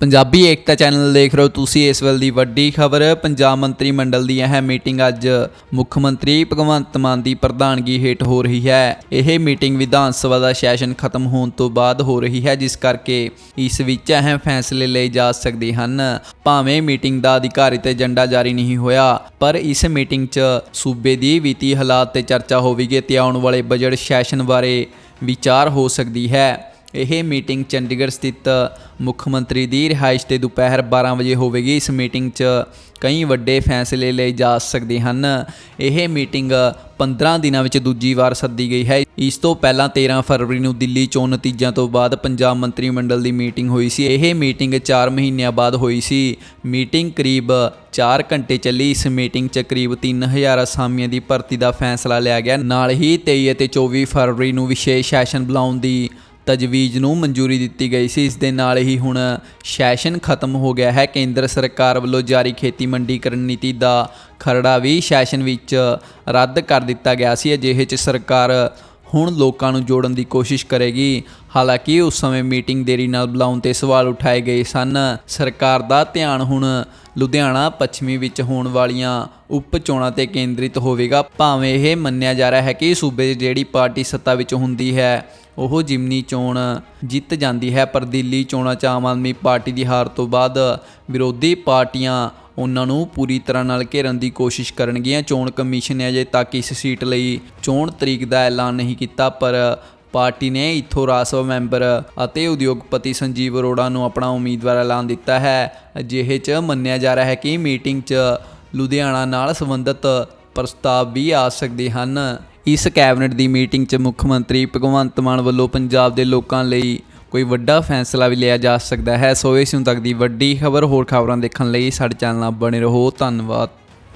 ਪੰਜਾਬੀ ਏਕਤਾ channel ਦੇਖ ਰਹੇ ਹੋ ਤੁਸੀਂ ਇਸ ਵੇਲੇ ਦੀ ਵੱਡੀ ਖਬਰ। ਪੰਜਾਬ ਮੰਤਰੀ ਮੰਡਲ ਦੀ ਅਹਿਮ ਮੀਟਿੰਗ ਅੱਜ ਮੁੱਖ ਮੰਤਰੀ ਭਗਵੰਤ ਮਾਨ ਦੀ ਪ੍ਰਧਾਨਗੀ ਹੇਠ ਹੋ ਰਹੀ ਹੈ। ਇਹ ਮੀਟਿੰਗ ਵਿਧਾਨ ਸਭਾ ਦਾ ਸੈਸ਼ਨ ਖਤਮ ਹੋਣ ਤੋਂ ਬਾਅਦ ਹੋ ਰਹੀ ਹੈ, ਜਿਸ ਕਰਕੇ ਇਸ ਵਿੱਚ ਅਹਿਮ ਫੈਸਲੇ ਲਏ ਜਾ ਸਕਦੇ ਹਨ। ਭਾਵੇਂ ਮੀਟਿੰਗ ਦਾ ਅਧਿਕਾਰਿਤ ਏਜੰਡਾ ਜਾਰੀ ਨਹੀਂ ਹੋਇਆ, ਪਰ ਇਸ ਮੀਟਿੰਗ 'ਚ ਸੂਬੇ ਦੀ ਵਿੱਤੀ ਹਾਲਾਤ ਤੇ ਚਰਚਾ ਹੋਵੇਗੀ ਤੇ ਆਉਣ ਵਾਲੇ ਬਜਟ ਸੈਸ਼ਨ ਬਾਰੇ ਵਿਚਾਰ ਹੋ ਸਕਦੀ ਹੈ। ਇਹ ਮੀਟਿੰਗ ਚੰਡੀਗੜ੍ਹ ਸਥਿਤ ਮੁੱਖ ਮੰਤਰੀ ਦੀ ਰਿਹਾਇਸ਼ ਤੇ ਦੁਪਹਿਰ 12 ਵਜੇ ਹੋਵੇਗੀ। ਇਸ ਮੀਟਿੰਗ 'ਚ ਕਈ ਵੱਡੇ ਫੈਸਲੇ ਲਏ ਜਾ ਸਕਦੇ ਹਨ। ਇਹ ਮੀਟਿੰਗ 15 ਦਿਨਾਂ ਵਿੱਚ ਦੂਜੀ ਵਾਰ ਸੱਦੀ ਗਈ ਹੈ। ਇਸ ਤੋਂ ਪਹਿਲਾਂ 13 ਫਰਵਰੀ ਨੂੰ ਦਿੱਲੀ ਚੋਣ ਨਤੀਜਿਆਂ ਤੋਂ ਬਾਅਦ ਪੰਜਾਬ ਮੰਤਰੀ ਮੰਡਲ ਦੀ ਮੀਟਿੰਗ ਹੋਈ ਸੀ। ਇਹ ਮੀਟਿੰਗ 4 ਮਹੀਨਿਆਂ ਬਾਅਦ ਹੋਈ ਸੀ। ਮੀਟਿੰਗ ਕਰੀਬ 4 ਘੰਟੇ ਚੱਲੀ। ਇਸ ਮੀਟਿੰਗ 'ਚ ਕਰੀਬ 3000 ਅਸਾਮੀਆਂ ਦੀ ਭਰਤੀ ਦਾ ਫੈਸਲਾ ਲਿਆ ਗਿਆ। ਨਾਲ ਹੀ 23 ਅਤੇ 24 ਫਰਵਰੀ ਨੂੰ ਵਿਸ਼ੇਸ਼ ਸੈਸ਼ਨ ਬੁਲਾਉਣ ਦੀ ਤਜਵੀਜ਼ ਨੂੰ ਮਨਜ਼ੂਰੀ ਦਿੱਤੀ ਗਈ ਸੀ। ਇਸ ਦੇ ਨਾਲ ਹੀ ਹੁਣ ਸੈਸ਼ਨ ਖਤਮ ਹੋ ਗਿਆ ਹੈ। ਕੇਂਦਰ ਸਰਕਾਰ ਵੱਲੋਂ ਜਾਰੀ ਖੇਤੀ ਮੰਡੀਕਰਨ ਨੀਤੀ ਦਾ ਖਰੜਾ ਵੀ ਸੈਸ਼ਨ ਵਿੱਚ ਰੱਦ ਕਰ ਦਿੱਤਾ ਗਿਆ ਸੀ। ਅਜਿਹੇ 'ਚ ਸਰਕਾਰ ਹੁਣ ਲੋਕਾਂ ਨੂੰ ਜੋੜਨ ਦੀ ਕੋਸ਼ਿਸ਼ ਕਰੇਗੀ। ਹਾਲਾਂਕਿ ਉਸ ਸਮੇਂ ਮੀਟਿੰਗ ਦੇਰੀ ਨਾਲ ਬੁਲਾਉਣ ਤੇ ਸਵਾਲ ਉਠਾਏ ਗਏ ਸਨ। ਸਰਕਾਰ ਦਾ ਧਿਆਨ ਹੁਣ ਲੁਧਿਆਣਾ, ਪੱਛਮੀ ਵਿੱਚ ਹੋਣ ਵਾਲੀਆਂ ਉਪ ਚੋਣਾਂ ਤੇ ਕੇਂਦਰਿਤ ਹੋਵੇਗਾ। ਭਾਵੇਂ ਇਹ ਮੰਨਿਆ ਜਾ ਰਿਹਾ ਹੈ ਕਿ ਸੂਬੇ 'ਚ ਜਿਹੜੀ ਪਾਰਟੀ ਸੱਤਾ ਵਿੱਚ ਹੁੰਦੀ ਹੈ, ਉਹ ਜਿਮਨੀ ਚੋਣ ਜਿੱਤ ਜਾਂਦੀ ਹੈ, ਪਰ ਦਿੱਲੀ ਚੋਣਾਂ 'ਚ ਆਮ ਆਦਮੀ ਪਾਰਟੀ ਦੀ ਹਾਰ ਤੋਂ ਬਾਅਦ ਵਿਰੋਧੀ ਪਾਰਟੀਆਂ ਉਹਨਾਂ ਨੂੰ ਪੂਰੀ ਤਰ੍ਹਾਂ ਨਾਲ ਘੇਰਨ ਦੀ ਕੋਸ਼ਿਸ਼ ਕਰਨਗੀਆਂ। ਚੋਣ ਕਮਿਸ਼ਨ ਨੇ ਅਜੇ ਤੱਕ ਇਸ ਸੀਟ ਲਈ ਚੋਣ ਤਰੀਕ ਦਾ ਐਲਾਨ ਨਹੀਂ ਕੀਤਾ, ਪਰ ਪਾਰਟੀ ਨੇ ਇਥੋਂ ਰਾਜ ਸਭਾ ਮੈਂਬਰ ਅਤੇ ਉਦਯੋਗਪਤੀ ਸੰਜੀਵ ਅਰੋੜਾ ਨੂੰ ਆਪਣਾ ਉਮੀਦਵਾਰ ਐਲਾਨ ਦਿੱਤਾ ਹੈ ਅਜਿਹੇ 'ਚ ਮੰਨਿਆ ਜਾ ਰਿਹਾ ਹੈ ਕਿ ਮੀਟਿੰਗ 'ਚ ਲੁਧਿਆਣਾ ਨਾਲ ਸੰਬੰਧਿਤ ਪ੍ਰਸਤਾਵ ਵੀ ਆ ਸਕਦੇ ਹਨ। ਇਸ ਕੈਬਨਿਟ ਦੀ ਮੀਟਿੰਗ 'ਚ ਮੁੱਖ ਮੰਤਰੀ ਭਗਵੰਤ ਮਾਨ ਵੱਲੋਂ ਪੰਜਾਬ ਦੇ ਲੋਕਾਂ ਲਈ ਕੋਈ ਵੱਡਾ ਫੈਸਲਾ ਵੀ ਲਿਆ ਜਾ ਸਕਦਾ ਹੈ। ਸੋ ਇਸ ਨੂੰ ਤੱਕ ਦੀ ਵੱਡੀ ਖਬਰ ਹੋਰ ਖਬਰਾਂ ਦੇਖਣ ਲਈ ਸਾਡੇ ਚੈਨਲ ਨਾਲ ਬਣੇ ਰਹੋ। ਧੰਨਵਾਦ।